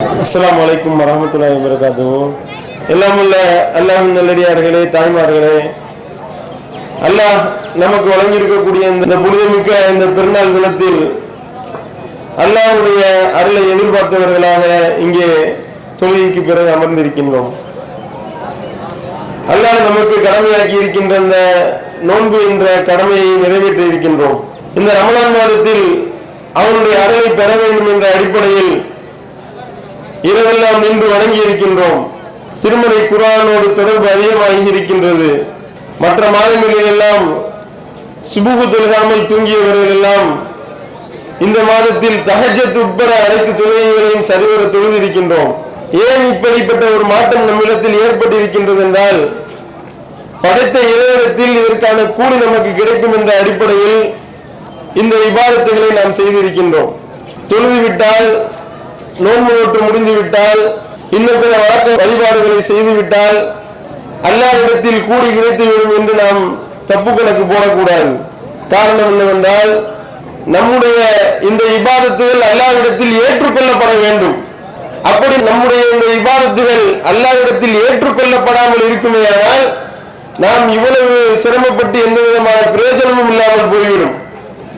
அஸ்லாம் வலைக்கும் வரஹ்மத்துல்லாஹி வபரகாத்துஹு. எல்லாம் உள்ள அல்லாஹ்வின் நல்லடியார்களே தாய்மார்களே அல்லாஹ் நமக்கு வழங்கியிருக்கக்கூடிய இந்த புனிதமிக்க இந்த பெருநாள் தினத்தில் அல்லாஹுடைய அருளை எதிர்பார்த்தவர்களாக இங்கே தொழுகைக்கு பிறகு அமர்ந்திருக்கின்றோம். அல்லாஹ் நமக்கு கடமையாக்கி இருக்கின்ற இந்த நோன்பு என்ற கடமையை நிறைவேற்றி இருக்கின்றோம். இந்த ரமலான் மாதத்தில் அவனுடைய அருளை பெற வேண்டும் என்ற அடிப்படையில் இரவெல்லாம் நின்று வணங்கி இருக்கின்றோம் திருமலை குரானோடு தொடர்பு அதிகமாகி இருக்கின்றது மற்ற மாதங்களில் எல்லாம் சுபுகு தொழுகாமல் தூங்கியவர்கள் எல்லாம் இந்த மாதத்தில் தஹஜத் உட்பட அனைத்து தொழுகைகளையும் சரிவர தொழுதிருக்கின்றோம். ஏன் இப்படிப்பட்ட ஒரு மாற்றம் நம்மிடத்தில் ஏற்பட்டிருக்கின்றது என்றால் படைத்த இறைவனத்தில் இதற்கான கூலி நமக்கு கிடைக்கும் என்ற அடிப்படையில் இந்த விவாதத்துகளை நாம் செய்திருக்கின்றோம். தொழுது விட்டால் நோன்பு நோட்டு முடிந்துவிட்டால் இன்னும் பிற வழக்க வழிபாடுகளை செய்துவிட்டால் விட்டால் அல்லாஹ்விடத்தில் கூடி கிடைத்துவிடும் என்று நாம் தப்பு கணக்கு போடக்கூடாது. காரணம் என்னவென்றால் நம்முடைய இந்த இபாதத்துகள் அல்லாவிடத்தில் ஏற்றுக்கொள்ளப்பட வேண்டும். அப்படி நம்முடைய இந்த இபாதத்துகள் அல்லாவிடத்தில் ஏற்றுக்கொள்ளப்படாமல் இருக்குமேயானால் நாம் இவ்வளவு சிரமப்பட்டு எந்த விதமான பிரயோஜனமும் இல்லாமல் போய்விடும்.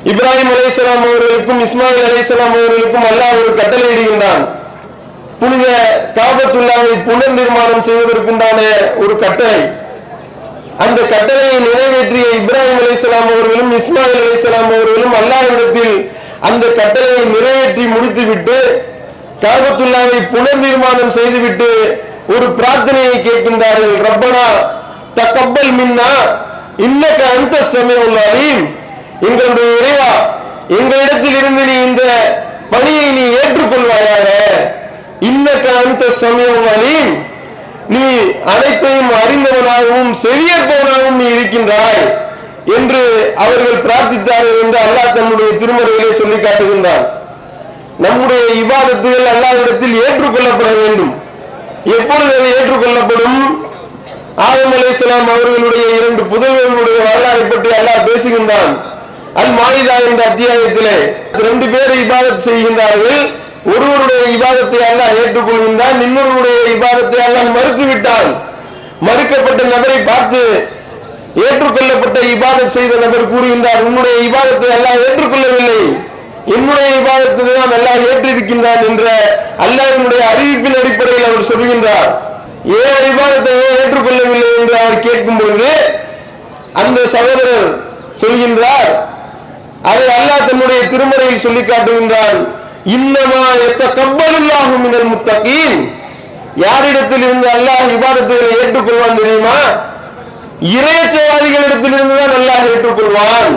இப்ராஹிம் அலைஹிஸ்ஸலாம் அவர்களுக்கும் இஸ்மாயில் அலைஹிஸ்ஸலாம் அவர்களுக்கும் அல்லாஹ் ஒரு கட்டளை இடுகின்றான் புனித காபத்துல்லாவை புனர் நிர்மாணம் செய்வதற்குண்டான ஒரு கட்டளை. அந்த கட்டளையை நிறைவேற்றிய இப்ராஹிம் அலைஹிஸ்ஸலாம் அவர்களும் இஸ்மாயில் அலைஹிஸ்ஸலாம் அவர்களும் அல்லாஹ்விடத்தில் அந்த கட்டளையை நிறைவேற்றி முடித்துவிட்டு காபத்துல்லாவை புனர் நிர்மாணம் செய்துவிட்டு ஒரு பிரார்த்தனையை கேட்கின்றார்கள். ரப்பனா தக்கப்பல் மின்னா இன்னக்க அந்த சமயம் அலீம். எங்களுடைய இறைவா எங்களிடத்தில் இருந்து நீ இந்த பணியை நீ ஏற்றுக்கொள்வாயாக. இன்னக்க அந்த சமயம் அலீம் நீ அனைத்தையும் அறிந்தவனாகவும் செவியற்பவனாகவும் நீ இருக்கின்றாய் என்று அவர்கள் பிரார்த்தித்தார்கள் என்று அல்லாஹ் தன்னுடைய திருமறையிலே சொல்லி காட்டுகின்றான். நம்முடைய இபாதத்துகள் அல்லாவிடத்தில் ஏற்றுக்கொள்ளப்பட வேண்டும். எப்பொழுது அது ஏற்றுக்கொள்ளப்படும்? ஆதம் அலை அவர்களுடைய இரண்டு புதல்வர்களுடைய வரலாறை பற்றி அல்லாஹ் பேசுகின்றான். அல் மாயிதா என்ற அத்தியாயத்திலே ரெண்டு பேர் இபாதத் செய்கின்றார்கள். ஒருவருடைய இபாதத்தை அல்லாஹ் ஏற்றுக்கொள்கின்றான் இன்னொருவருடைய இபாதத்தை அல்லாஹ் மறுத்து விட்டான் மறுக்கப்பட்ட நபரை பார்த்து ஏற்றுக்கொள்ளப்பட்ட இபாதத் செய்த நபர் கூறுகின்றார் உன்னுடைய இபாதத்தை அல்லாஹ் ஏற்றுக்கொள்ளவில்லை. என்னுடைய இபாதத்தை தான் அல்லாஹ் ஏற்றிருக்கின்றான் என்ற அல்லாஹினுடைய அறிவிப்பின் அடிப்படையில் அவர் சொல்கின்றார். ஏன் இபாதத்தை ஏன் ஏற்றுக்கொள்ளவில்லை என்று அவர் கேட்கும் பொழுது அந்த சகோதரர் சொல்கின்றார் அதை அல்லாஹ் தன்னுடைய திருமறையில் சொல்லி காட்டுகின்றான். இன்னமா எத்த கப்பலுல்லாகும் மினல் முத்தகீன். யாரிடத்தில் இருந்து அல்லாஹ் விவாதத்துகளை ஏற்றுக்கொள்வான் தெரியுமா? இறையச்சவாதிகளிடத்தில் இருந்து தான் அல்லாஹ் ஏற்றுக்கொள்வான்.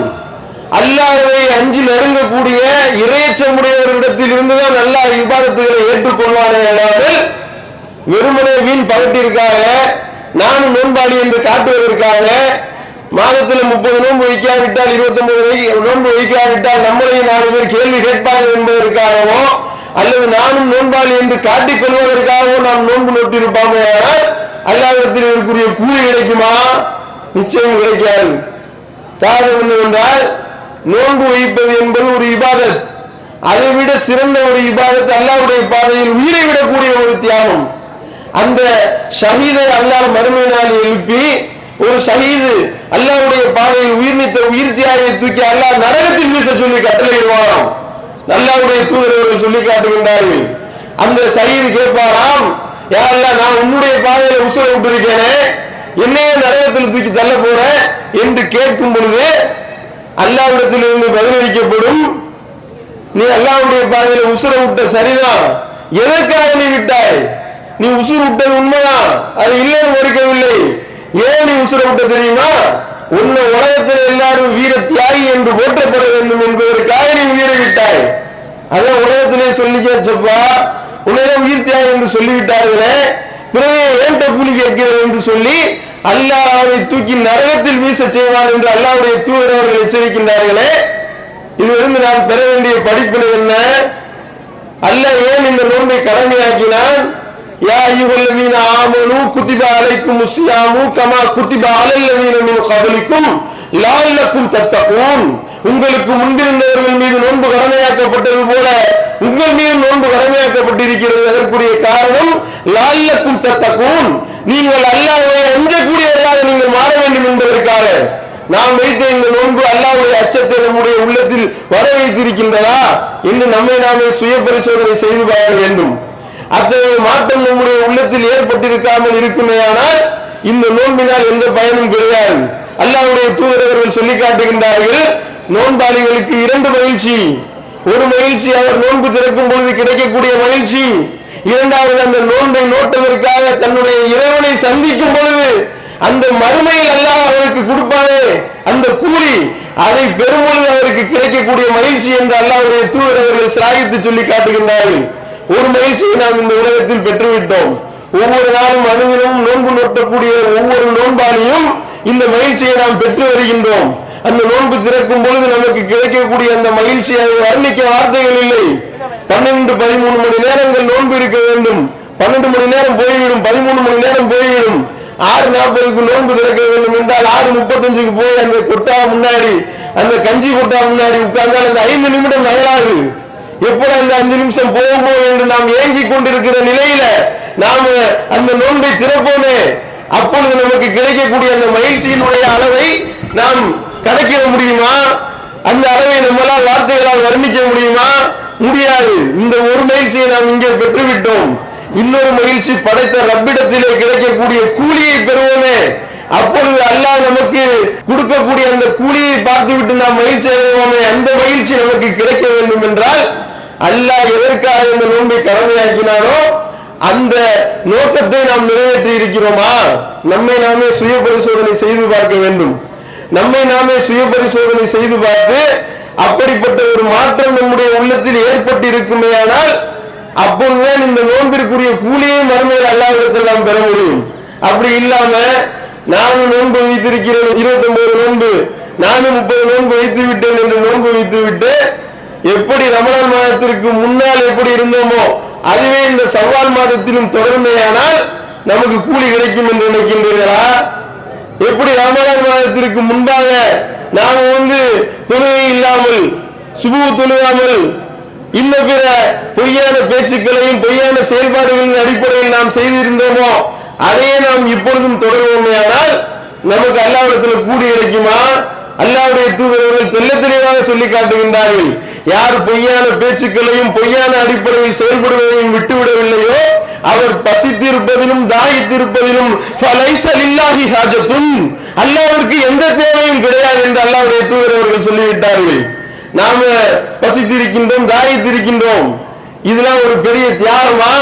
அல்லாஹை அஞ்சு நடுங்கக்கூடிய இறையச்சமுடையவர்களிடத்தில் இருந்துதான் அல்லாஹ் விவாதத்துகளை ஏற்றுக்கொள்வானே அல்லாமல் வெறுமனே வீண் பகட்டிற்காக நானும் நோன்பாடி என்று காட்டுவதற்காக மாதத்தில் முப்பது நோன்பு வைக்காவிட்டால் இருபத்தி ஒன்பது நோன்பு வைக்காவிட்டால் நம்மளையும் நாலு பேர் கேள்வி கேட்பார்கள் என்பதற்காகவோ அல்லது நானும் நோன்பாளி என்று காட்டிக் கொள்வதற்காகவோ நாம் நோன்பு நோட்டிருப்பாமே ஆனால் அல்லாவிடத்தில் இருக்கக்கூடிய கூலி கிடைக்குமா? நிச்சயம் கிடைக்காது. காரணம் என்னவென்றால் நோன்பு வைப்பது என்பது ஒரு இபாதத். அதை விட சிறந்த ஒரு இபாதத் அல்லாவுடைய பாதையில் உயிரை விடக்கூடிய ஒரு தியாகம். அந்த ஷஹீதை அல்லாஹ் மறுமையினால் எழுப்பி ஒரு ஷஹீது அல்லாவுடைய பாதையில் உயிர் நீத்த உயிர் தியாகியை தூக்கி அல்லாஹ் நரகத்தில் வீச சொல்லி கட்டளையிடுவாராம் அல்லாவுடைய தூதரவர்கள் சொல்லி காட்டுகின்றார்கள். அந்த ஷஹீது கேட்பாராம் யாரெல்லாம் நான் உன்னுடைய பாதையில உசுர விட்டுருக்கேனே என்னையே நரகத்தில் தூக்கி தள்ள போறேன் என்று கேட்கும் பொழுது அல்லாவிடத்தில் இருந்து பதிலளிக்கப்படும் நீ அல்லாவுடைய பாதையில உசுர விட்ட சரிதான். எதற்காக நீ விட்டாய்? நீ உசுர் விட்டது உண்மைதான். அது இல்லைன்னு மறுக்கவில்லை ஏன் நீ தெரியுமா? உன்னை உலகத்தில் எல்லாரும் வீர தியாகி என்று போற்றப்பட வேண்டும் என்பதற்காக நீ உயிரை விட்டாய். அதான் உலகத்திலே சொல்லி கேச்சப்பா உலகம் உயிர் தியாகி என்று சொல்லிவிட்டார்களே பிறகு ஏன் கூலி கேட்கிறது என்று சொல்லி அல்லாஹ்வை தூக்கி நரகத்தில் வீச செய்வான் என்று அல்லாவுடைய தூதர் அவர்கள் எச்சரிக்கின்றார்களே. இதிலிருந்து நாம் பெற வேண்டிய படிப்பினை என்ன? அல்ல ஏன் இந்த நோன்பை கடமையாக்கினான்? يا أيها الذين آمنوا كتب عليكم அலைக்கும் كما كتب على الذين من قبلكم لعلكم تتقون உங்களுக்கு முன்பிருந்தவர்கள் மீது நோன்பு கடமையாக்கப்பட்டது போல உங்கள் மீது நோன்பு கடமையாக்கப்பட்டிருக்கிறது அதற்குரிய காரணம் லால்லக்கும் தத்தக்கும் நீங்கள் அல்லாஹ்வை அஞ்சக்கூடியவர்களாக நீங்கள் மாற வேண்டும் என்பதற்காக நாம் வைத்த இந்த நோன்பு அல்லாஹ்வுடைய அச்சத்தை நம்முடைய உள்ளத்தில் வர வைத்திருக்கின்றதா என்று நம்மை நாமே சுய பரிசோதனை செய்து பார்க்க வேண்டும் அத்தகைய மாற்றம் நம்முடைய உள்ளத்தில் ஏற்பட்டிருக்காமல் இருக்குமேயானால் இந்த நோன்பினால் எந்த பயனும் கிடையாது. அல்லாவுடைய தூதரவர்கள் சொல்லி காட்டுகின்றார்கள் நோன்பாளிகளுக்கு இரண்டு மகிழ்ச்சி. ஒரு மகிழ்ச்சி அவர் நோன்பு திறக்கும் பொழுது கிடைக்கக்கூடிய மகிழ்ச்சி. இரண்டாவது அந்த நோன்பை நோட்டதற்காக தன்னுடைய இறைவனை சந்திக்கும் பொழுது அந்த மறுமையில் அல்லாஹ் அவருக்கு கொடுப்பானே அந்த கூலி அதை பெரும்பொழுது அவருக்கு கிடைக்கக்கூடிய மகிழ்ச்சி என்று அல்லாவுடைய தூதர் அவர்கள் சொல்லி காட்டுகின்றார்கள். ஒரு மகிழ்ச்சியை நாம் இந்த உலகத்தில் பெற்றுவிட்டோம். ஒவ்வொரு நாளும் அனுதினமும் நோன்பு நோட்டக்கூடிய ஒவ்வொரு நோன்பாளியும் இந்த மகிழ்ச்சியை நாம் பெற்று வருகின்றோம். அந்த நோன்பு திறக்கும் பொழுது நமக்கு கிடைக்கக்கூடிய அந்த மகிழ்ச்சியை வர்ணிக்க வார்த்தைகள் இல்லை. பன்னெண்டு பதிமூணு மணி நேரங்கள் நோன்பு இருக்க வேண்டும். பன்னெண்டு மணி நேரம் போய்விடும் பதிமூணு மணி நேரம் போய்விடும். ஆறு நாற்பதுக்கு நோன்பு திறக்க வேண்டும் என்றால் ஆறு முப்பத்தஞ்சுக்கு போய் அந்த கொட்டா முன்னாடி அந்த கஞ்சி கொட்டா முன்னாடி உட்கார்ந்தால் அந்த ஐந்து நிமிடம் நகராது. எப்படி அந்த அஞ்சு நிமிஷம் போகுமோ என்று நாம் ஏங்கி கொண்டிருக்கிற நிலையில நாம அந்த நோன்பை திறப்போமே. அப்பொழுது நமக்கு கிடைக்கக்கூடிய அந்த மகிழ்ச்சியினுடைய அளவை நாம் கணக்கிட முடியுமா? அந்த அளவை நம்மளால் வார்த்தைகளால் வர்ணிக்க முடியுமா? முடியாது. இந்த ஒரு மகிழ்ச்சியை நாம் இங்கே பெற்றுவிட்டோம். இன்னொரு மகிழ்ச்சி படைத்த ரப்பிடத்திலே கிடைக்கக்கூடிய கூலியை பெறுவோமே. அப்பொழுது அல்லாஹ் நமக்கு கொடுக்கக்கூடிய அந்த கூலியை பார்த்துவிட்டு நாம் மகிழ்ச்சி அடைவோமே. அந்த மகிழ்ச்சி நமக்கு கிடைக்க வேண்டும் என்றால் அல்லாஹ் எதற்காக இந்த நோன்பை கடமையாக்கினானோ அந்த நோக்கத்தை நாம் நிறைவேற்றி இருக்கிறோமா? நம்மை நாமே சுய பரிசோதனை செய்து பார்க்க வேண்டும். நம்மை நாமே சுய பரிசோதனை செய்து பார்த்து அப்படிப்பட்ட ஒரு மாற்றம் நம்முடைய உள்ளத்தில் ஏற்பட்டு இருக்குமே ஆனால் அப்பொழுதுதான் இந்த நோன்பிற்குரிய கூலியை மறுமையில் அல்லாவிடத்தில் நாம் பெற முடியும். அப்படி இல்லாம நானும் நோன்பு வைத்திருக்கிறேன். இருபத்தி ஒன்பது நோன்பு நானும் முப்பது நோன்பு வைத்து விட்டேன் என்று நோன்பு வைத்து விட்டு எப்படி ரமலான் மாதத்திற்கு முன்னால் எப்படி இருந்தோமோ அதுவே இந்த சவால் மாதத்திலும் தொடர்மையானால் நமக்கு கூலி கிடைக்கும் என்று நினைக்கின்றீர்களா? எப்படி ரமலான் மாதத்திற்கு முன்பாக நாம் வந்து தொழுகை இல்லாமல் சுபு தொழுகாமல் இன்ன பிற பொய்யான பேச்சுக்களையும் பொய்யான செயல்பாடுகளின் அடிப்படையில் நாம் செய்திருந்தோமோ அதையே நாம் இப்பொழுதும் தொடர்வோமேயானால் நமக்கு அல்லாவிடத்தில் கூடி கிடைக்குமா? அல்லாவுடைய தூதரவர்கள் தெல்ல தெளிவாக சொல்லி காட்டுகின்றார்கள். யார் பொய்யான பேச்சுக்களையும் பொய்யான அடிப்படையில் செயல்படுவதையும் விட்டுவிடவில்லையோ அவர் பசித்திருப்பதிலும் தாகித்திருப்பதிலும் ஃபலைஸ லில்லாஹி ஹாஜத்துன் எந்த தேவையும் கிடையாது என்று அல்லாவுடைய தூதர் அவர்கள் சொல்லிவிட்டார்கள். நாம பசித்திருக்கின்றோம் தாகித்திருக்கின்றோம். இதெல்லாம் ஒரு பெரிய தியாகமா?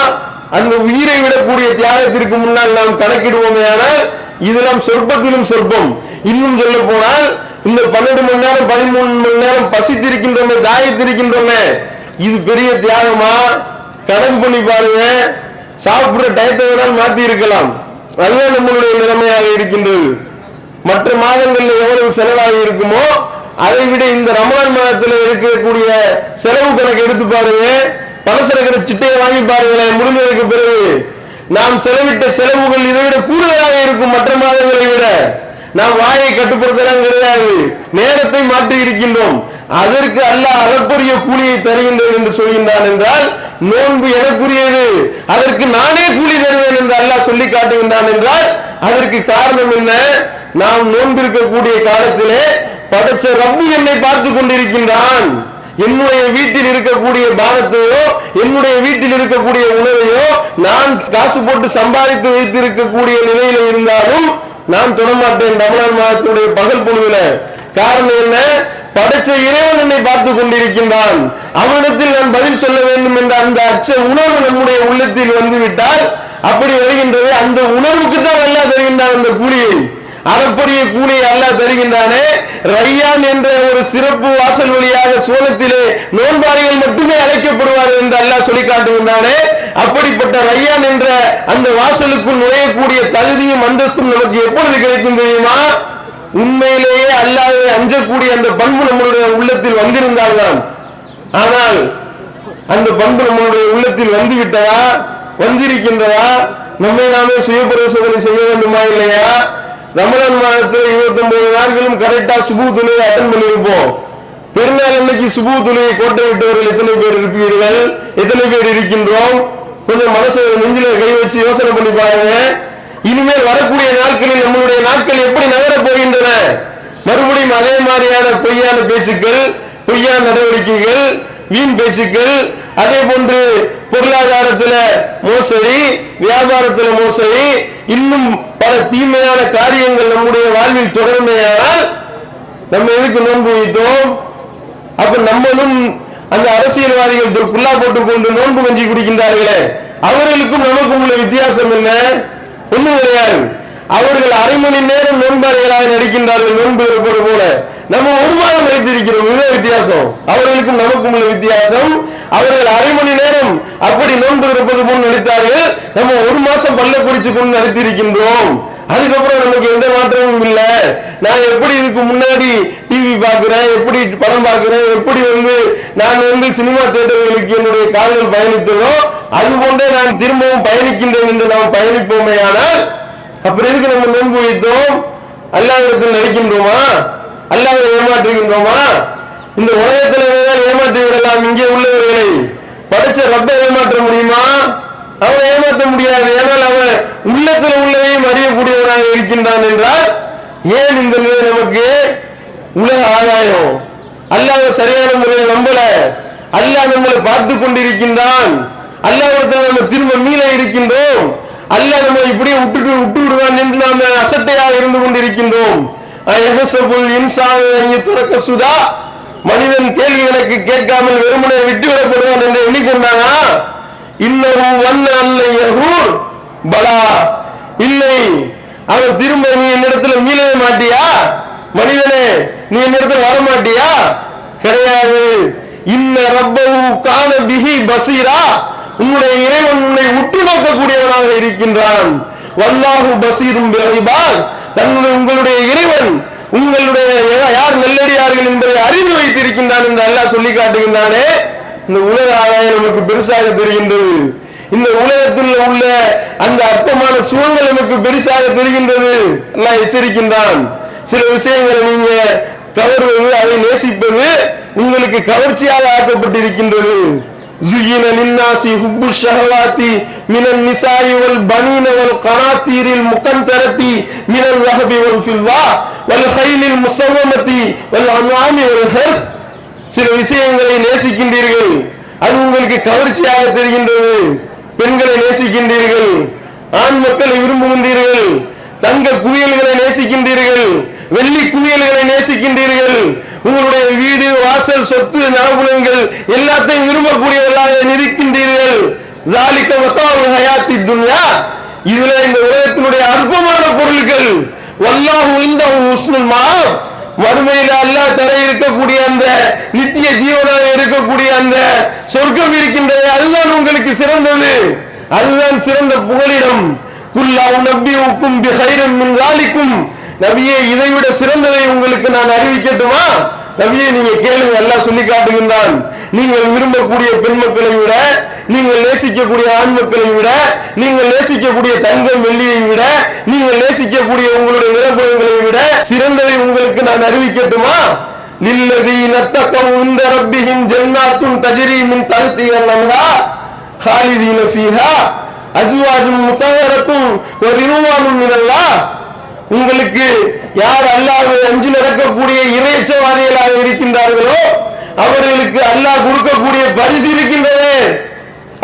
அந்த உயிரை விடக்கூடிய தியாகத்திற்கு முன்னால் நாம் கணக்கிடுவோமே ஆனால் இதெல்லாம் சொற்பத்திலும் சொற்பம். இன்னும் சொல்ல போனால் இந்த பன்னெண்டு மணி நேரம் பதிமூணு மணி நேரம் பசித்திருக்கின்றோமே தாயத்திருக்கின்றோமே இது பெரிய தியாகமா? கணக்கு பண்ணி பாருங்க. சாப்பிடுற டயத்தை வேணால் மாத்தி இருக்கலாம் அதுதான் நம்மளுடைய நிலைமையாக இருக்கின்றது. மற்ற மாதங்கள்ல எவ்வளவு செலவாக இருக்குமோ அதை விட இந்த ரமலான் மாதத்துல இருக்கக்கூடிய செலவு கணக்கு எடுத்து பாருங்க. பலசரக்கிற சிட்டையை வாங்கி பாருங்களேன் முடிஞ்சதுக்கு பிறகு. நாம் செலவிட்ட செலவுகள் இதை விட கூடுதலாக இருக்கும் மற்ற மாதங்களை விட. நாம் வாயை கட்டுப்படுத்தலாம் கிடையாது. நேரத்தை மாற்றி இருக்கின்றோம். அதற்கு அல்லாஹ் அதற்குரிய கூலியை தருகின்றேன் என்று சொல்கின்றான் என்றால் நோன்பு எனக்குரியது. அதற்கு நானே கூலி தருவேன் என்று அல்லாஹ் சொல்லி காட்டுகின்றான் என்றால் அதற்கு காரணம் என்ன? நாம் நோன்பிருக்கக்கூடிய காலத்திலே படைச்ச ரப்பு என்னை பார்த்து கொண்டிருக்கின்றான். என்னுடைய வீட்டில் இருக்கக்கூடிய பானத்தையோ என்னுடைய வீட்டில் இருக்கக்கூடிய உணவையோ நான் காசு போட்டு சம்பாதித்து வைத்திருக்கக்கூடிய நிலையில இருந்தாலும் நான் தொடமாட்டேன். ரமலான் மாதத்துடைய பகல் பொழுதுல. காரணம் என்ன? படைச்ச இறைவன் என்னை பார்த்து கொண்டிருக்கின்றான். அவனிடத்தில் நான் பதில் சொல்ல வேண்டும் என்ற அந்த அச்ச உணர்வு நம்முடைய உள்ளத்தில் வந்துவிட்டால் அப்படி வருகின்றது. அந்த உணர்வுக்கு தான் அல்லா தருகின்றான் அந்த கூலியை அறப்பரிய கூலியை அல்லாஹ் தருகின்றானே. ரையான் என்ற ஒரு சிறப்பு வாசல் வழியாக சோளத்திலே நோன்பாரிகள் மட்டுமே அழைக்கப்படுவார் என்று அல்லாஹ் சொல்லி காட்டுகின்றானே அப்படிப்பட்ட ரையான் என்ற அந்த வாசலுக்குள் நுழையக்கூடிய தகுதியும் அந்தஸ்தும் நமக்கு எப்பொழுது கிடைக்கும் தெரியுமா? உண்மையிலேயே அல்லாஹ்வை அஞ்சக்கூடிய அந்த பண்பு நம்மளுடைய உள்ளத்தில் வந்திருந்தால்தான் ஆனால் அந்த பண்பு நம்மளுடைய உள்ளத்தில் வந்து விட்டதா வந்திருக்கின்றதா? நம்மை நாமே சுய பரிசோதனை செய்ய வேண்டுமா இல்லையா? ரமலான் மாதத்தில் இருபத்தி ஒன்பது நாட்களும் கரெக்டா சுபு துணையை அட்டன் பண்ணியிருப்போம். பெருநாள் இன்னைக்கு சுபு துணையை கோட்டை விட்டவர்கள் எத்தனை பேர் இருப்பீர்கள்? எத்தனை பேர் இருக்கின்றோம்? கொஞ்சம் மனசு நெஞ்சில கை வச்சு யோசனை பண்ணி பாருங்க. இனிமேல் வரக்கூடிய நாட்களில் நம்மளுடைய நாட்கள் எப்படி நகரப் போகின்றன? மறுபடியும் அதே மாதிரியான பொய்யான பேச்சுக்கள் பொய்யான நடவடிக்கைகள் வீண் பேச்சுக்கள் அதே போன்று பொருளாதாரத்துல மோசடி வியாபாரத்துல மோசடி இன்னும் பல தீமையான காரியங்கள் நம்முடைய வாழ்வில் தொடர்மையானால் நம்ம எதுக்கு நோன்பு வைத்தோம்? அப்ப நம்மளும் அந்த அரசியல்வாதிகள் ஒரு குல்லா போட்டுக் கொண்டு நோன்பு கஞ்சி குடிக்கின்றார்களே. அவர்களுக்கும் நமக்கும் உள்ள வித்தியாசம் என்ன? ஒண்ணும் கிடையாது. அவர்கள் அரை மணி நேரம் நோன்பார்களாக நடிக்கின்றார்கள் நோன்பு இருப்பது போல. நம்ம ஒரு மாதம் வைத்திருக்கிறோம் இதுதான் வித்தியாசம். அவர்களுக்கும் நமக்கும் உள்ள வித்தியாசம். அவர்கள் அரை மணி நேரம் அப்படி நோன்பு இருப்பது முன் நினைத்தார்கள். நம்ம ஒரு மாசம் பல்ல குடிச்சு முன் நினைத்திருக்கின்றோம் அதுக்கப்புறம் நமக்கு எந்த மாற்றமும் இல்லை. நான் எப்படி இதுக்கு முன்னாடி டிவி பார்க்கிறேன் எப்படி படம் பார்க்கிறேன் எப்படி வந்து நான் வந்து சினிமா தியேட்டர்களுக்கு என்னுடைய கால்கள் பயணித்ததோ அது போன்றே நான் திரும்பவும் பயணிக்கின்றேன் என்று நாம் பயணிப்போமே ஆனால் அப்புறம் எதுக்கு நம்ம நோன்பு வைத்தோம் அல்லாவிடத்தில் நடிக்கின்றோமா அல்லாவை ஏமாற்றுகின்றோமா? இந்த உலகத்தில் ஏமாற்றி விடலாம். இங்கே உள்ளவர்களை படைச்ச ரப்ப ஏமாற்ற முடியுமா? அவனை ஏமாற்ற முடியாது. ஏனால் அவன் உள்ளத்தில் உள்ளதையும் அறியக்கூடியவனாக இருக்கின்றான் என்றால் ஏன் இந்த நிலை நமக்கு உலக ஆதாயம்? அல்லாஹ் சரியான முறையில் நம்பல. அல்லாஹ் நம்மளை பார்த்து கொண்டிருக்கின்றான். அல்லாவிடத்தில் நம்ம திரும்ப மீள இருக்கின்றோம். அல்லாஹ் நம்ம இப்படியே விட்டுட்டு விட்டு விடுவான் என்று நாம் அசட்டையாக இருந்து கொண்டிருக்கின்றோம். இன்சாவை இன்சான் துறக்க சுதா. மனிதன் கேள்வி எனக்கு கேட்காமல் வெறுமனே விட்டுவிடப்படுவான் என்று எண்ணிக்கொண்டானா? இன்னும் வல்ல அல்ல யகூர் பலா இல்லை. அவன் திரும்ப நீ என்னிடத்துல மீளவே மாட்டியா? மனிதனே நீ என்னிடத்துல வர மாட்டியா கிடையாது. இன்ன ரப்பவு கான பிஹி பசீரா. உன்னுடைய இறைவன் உன்னை உற்று நோக்கக்கூடியவனாக இருக்கின்றான். வல்லாஹு பசீரும் பிறவிபால். தன்னுடைய உங்களுடைய இறைவன் உங்களுடைய யார் நெல்லடியார்கள் என்பதை அறிந்து வைத்திருக்கின்றான் என்று அல்லாஹ் சொல்லி காட்டுகின்றானே. இந்த உலக ஆதாயம் நமக்கு பெருசாக தெரிகின்றது. இந்த உலகத்தில் உள்ள அந்த அற்பமான சுகங்கள் நமக்கு பெருசாக தெரிகின்றது. எல்லாம் எச்சரிக்கின்றான். சில விஷயங்களை நீங்க கவர்வது அதை நேசிப்பது உங்களுக்கு கவர்ச்சியாக ஆக்கப்பட்டிருக்கின்றது. زين للناس حب الشهوات من النساء والبنين والقناطير المقنطرة من الذهب والفضة والخيل المسومة والأنعام والحرث சில விஷயங்களை நேசிக்கின்றீர்கள் அது உங்களுக்கு கவர்ச்சியாக தெரிகின்றது பெண்களை நேசிக்கின்றீர்கள் ஆண் மக்களை விரும்புகின்றீர்கள் தங்க குவியல்களை நேசிக்கின்றீர்கள் வெள்ளி குவியல்களை நேசிக்கின்றீர்கள் உங்களுடைய வீடு வாசல் சொத்து நலபுலன்கள் எல்லாத்தையும் விரும்பக்கூடியவர்களாக நிற்கின்றீர்கள் லாலிக்க மத்தாவுல் ஹயாத்தி துன்யா இதுல இந்த உலகத்தினுடைய அற்பமான பொருள்கள். வல்லாஹு இந்த உஸ்னுல் மாப் மறுமையில் அல்லாஹ் தர இருக்கக்கூடிய அந்த நித்திய ஜீவனாக இருக்கக்கூடிய அந்த சொர்க்கம் இருக்கின்றது அதுதான் உங்களுக்கு சிறந்தது. அதுதான் சிறந்த புகலிடம். குல்லா நம்பி உக்கும் பிஹைரம் மின் லாலிக்கும் நபியே இதை விட சிறந்ததை உங்களுக்கு நான் அறிவிக்கட்டுமா நபியே நீங்க கேளுங்க எல்லாம் சொல்லி காட்டுகின்றான் நீங்கள் விரும்பக்கூடிய பெண் மக்களை விட நீங்கள் நேசிக்கக்கூடிய ஆண் மக்களை விட நீங்கள் நேசிக்கக்கூடிய தங்கம் வெள்ளியை விட நீங்கள் நேசிக்கக்கூடிய உங்களுடைய நிலப்பழங்களை விட சிறந்ததை உங்களுக்கு நான் அறிவிக்கட்டுமா للذين اتقوا عند ربهم جنات تجري من تحتها الانهار خالدين فيها ازواج مطهرة ورضوان من الله உங்களுக்கு யார் அல்லாஹ் அஞ்சு நடக்கக்கூடிய இறைச்சவாதிகளாக இருக்கின்றார்களோ அவர்களுக்கு அல்லாஹ் கொடுக்கக்கூடிய பரிசு இருக்கின்றது.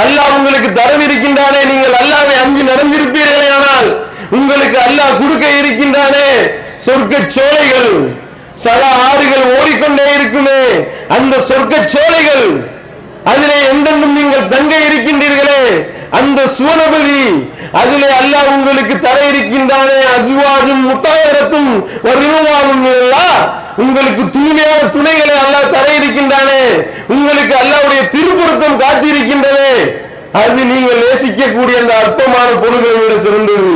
அல்லாஹ் உங்களுக்கு தரம் இருக்கின்றானே நீங்கள் அல்லாவை அஞ்சு நடந்திருப்பீர்களே ஆனால் உங்களுக்கு அல்லாஹ் கொடுக்க இருக்கின்றானே. சொர்க்க சோலைகள் சல ஆறுகள் ஓடிக்கொண்டே இருக்குமே அந்த சொர்க்க சோலைகள் அதிலே என்றென்றும் நீங்கள் தங்க இருக்கின்றீர்களே அந்த சுவனபதி அதிலே அல்லாஹ் உங்களுக்கு தர இருக்கின்றானே அஜுவாஜும் முத்தாயிரத்தும் வருவாவும் உங்களுக்கு தூய்மையான துணைகளை அல்லாஹ் தர இருக்கின்றானே உங்களுக்கு அல்லாவுடைய திருப்புறத்தம் காட்டியிருக்கின்றதே. அது நீங்கள் நேசிக்கக்கூடிய அந்த அற்பமான பொருள்களை விட சிறந்தது.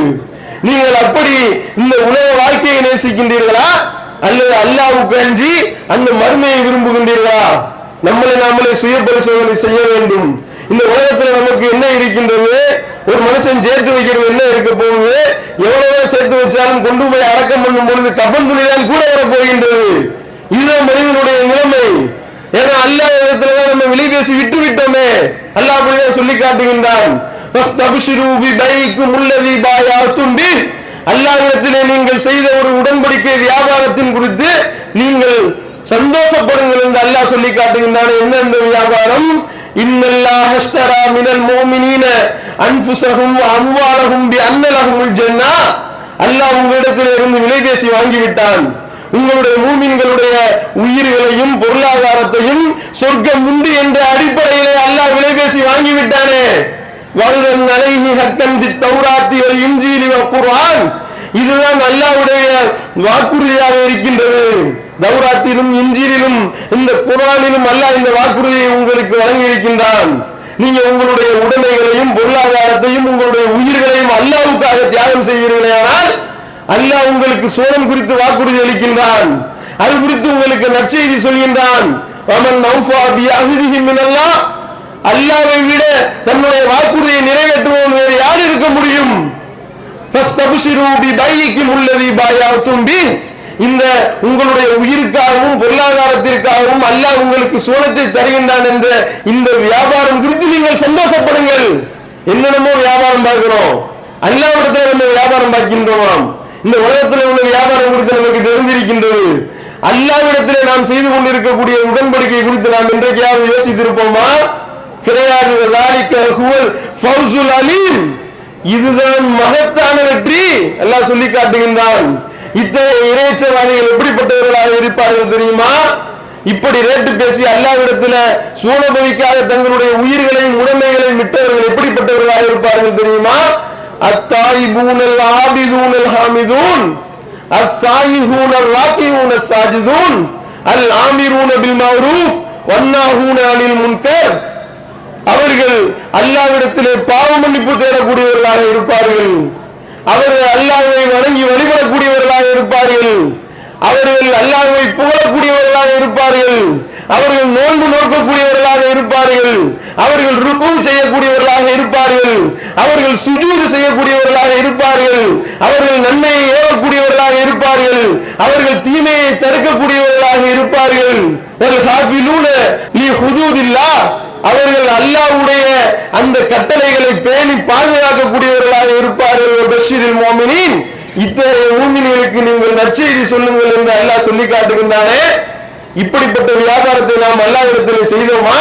நீங்கள் அப்படி இந்த உலக வாழ்க்கையை நேசிக்கின்றீர்களா? அல்லது அல்லாவுக்கு அஞ்சி அந்த மருமையை விரும்புகின்றீர்களா? நம்மளை நாமளே சுய பரிசோதனை செய்ய வேண்டும். இந்த உலகத்துல நமக்கு என்ன இருக்கின்றது? ஒரு மனுஷன் சேர்த்து வைக்கிறது என்ன இருக்க போகுது? எவ்வளவு சேர்த்து வச்சாலும் கொண்டு போய் அடக்கம் பண்ணும் பொழுது கஃன் துணிதான் கூட வர போகின்றது இதுதான் மனிதனுடைய நிலைமை. ஏன்னா அல்லாஹ் இடத்துலதான் நம்ம வெளி பேசி விட்டு விட்டோமே. அல்லாஹ் அப்படிதான் சொல்லி காட்டுகின்றான். அல்லாவிடத்திலே நீங்கள் செய்த ஒரு உடன்படிக்கை வியாபாரத்தின் குறித்து நீங்கள் சந்தோஷப்படுங்கள் என்று அல்லாஹ் சொல்லி காட்டுகின்றான். என்ன இந்த வியாபாரம்? இன்னல்லாஹ் அஷ்தரா மினல் முஃமினீன அன்ஃபுஸஹும் வ அம்வாலஹும் பி அன்னலஹுமுல் ஜன்னah அல்லாஹ் உங்களிடத்தில் இருந்து விலை பேசி வாங்கிவிட்டான். உங்களுடைய மூமின்களுடைய உயிர்களையும் பொருளாதாரத்தையும் சொர்க்கம் உண்டு என்ற அடிப்படையிலே அல்லாஹ் விலை பேசி வாங்கிவிட்டானே. வல்தன் அலைஹி ஹக்கன் ஃபி தௌராத்தி வல் இன்ஜீலி வல் குர்ஆன். இதுதான் அல்லாஹ்வுடைய வாக்குறுதியாக இருக்கின்றது. தௌராத்திலும் இஞ்சிலும் இந்த குரானிலும் அல்லாஹ் இந்த வாக்குறுதியை உங்களுக்கு வழங்கி இருக்கின்றான் நீங்க உங்களுடைய உடைமைகளையும் பொருளாதாரத்தையும் உங்களுடைய உயிர்களையும் அல்லாவுக்காக தியாகம் செய்வீர்களேயானால் அல்லாஹ் உங்களுக்கு சோழம் குறித்து வாக்குறுதி அளிக்கின்றான். அது குறித்து உங்களுக்கு நற்செய்தி சொல்கின்றான். அல்லாவை விட தன்னுடைய வாக்குறுதியை நிறைவேற்றுவோம் வேறு யார் இருக்க முடியும்? ஃபஸ்தப்ஷிரு பிபையிக்கும் உள்ளதி பாயாத்தும் பி. இந்த உங்களுடைய உயிருக்காகவும் பொருளாதாரத்திற்காகவும் அல்லாஹ் உங்களுக்கு சோளத்தை தருகின்றான் என்ற இந்த வியாபாரம் குறித்து நீங்கள் சந்தோஷப்படுங்கள். என்னென்னமோ வியாபாரம் பார்க்கிறோம். அல்லாவிடத்தில் நம்ம வியாபாரம் பார்க்கின்றோம் இந்த உலகத்தில் உள்ள வியாபாரம் குறித்து நமக்கு தெரிந்திருக்கின்றது. அல்லாவிடத்தில் நாம் செய்து கொண்டிருக்கக்கூடிய உடன்படிக்கை குறித்து நாம் இன்றைக்கையாவது யோசித்திருப்போமா? கிடையாது. இதுதான் மகத்தான வெற்றி. எல்லாம் சொல்லி காட்டுகின்றான். இத்தகைய இறைச்சவாதிகள் எப்படிப்பட்டவர்களாக இருப்பார்கள் தெரியுமா? இப்படி ரேட்டு பேசி அல்லாவிடத்தில் சூழபதிக்காக தங்களுடைய உயிர்களையும் உடைமைகளையும் விட்டவர்கள் எப்படிப்பட்டவர்களாக இருப்பார்கள் தெரியுமா? அத்தாயிபூனல் ஆபிதூனல் ஹாமிதூன் அஸ்ஸாயிஹூனல் ராக்கிஹூனஸ் சாஜிதூன் அல் ஆமிரூன பில் மஅரூஃப் வன்னாஹூன அனில் முன்கர். அவர்கள் அல்லாவிடத்திலே பாவ மன்னிப்பு தேடக்கூடியவர்களாக இருப்பார்கள். அவர்கள் அல்லாஹ்வை வணங்கி வழிபடக்கூடியவர்களாக இருப்பார்கள். அவர்கள் அல்லாஹ்வை புகழக்கூடியவர்களாக இருப்பார்கள். அவர்கள் நோன்பு நோக்கக்கூடியவர்களாக இருப்பார்கள். அவர்கள் ருக்கு செய்யக்கூடியவர்களாக இருப்பார்கள். அவர்கள் சுஜூது செய்யக்கூடியவர்களாக இருப்பார்கள். அவர்கள் நன்மையை ஏறக்கூடியவர்களாக இருப்பார்கள். அவர்கள் தீமையை தடுக்கக்கூடியவர்களாக இருப்பார்கள். ஒரு ஹாஃபிலூன நீ ஹுதூதில்லா அவர்கள் அல்லாவுடைய அந்த கட்டளைகளை பேணி பாதுகாக்கக்கூடியவர்களாக இருப்பார்கள். ஒரு பஷீரில் மோமினின். இத்தகைய மூமின்களுக்கு நீங்கள் நற்செய்தி சொல்லுங்கள் என்று அல்லாஹ் சொல்லி காட்டுகின்றானே. இப்படிப்பட்ட வியாபாரத்தை நாம் அல்லாஹ்விடத்தில் செய்தோமா?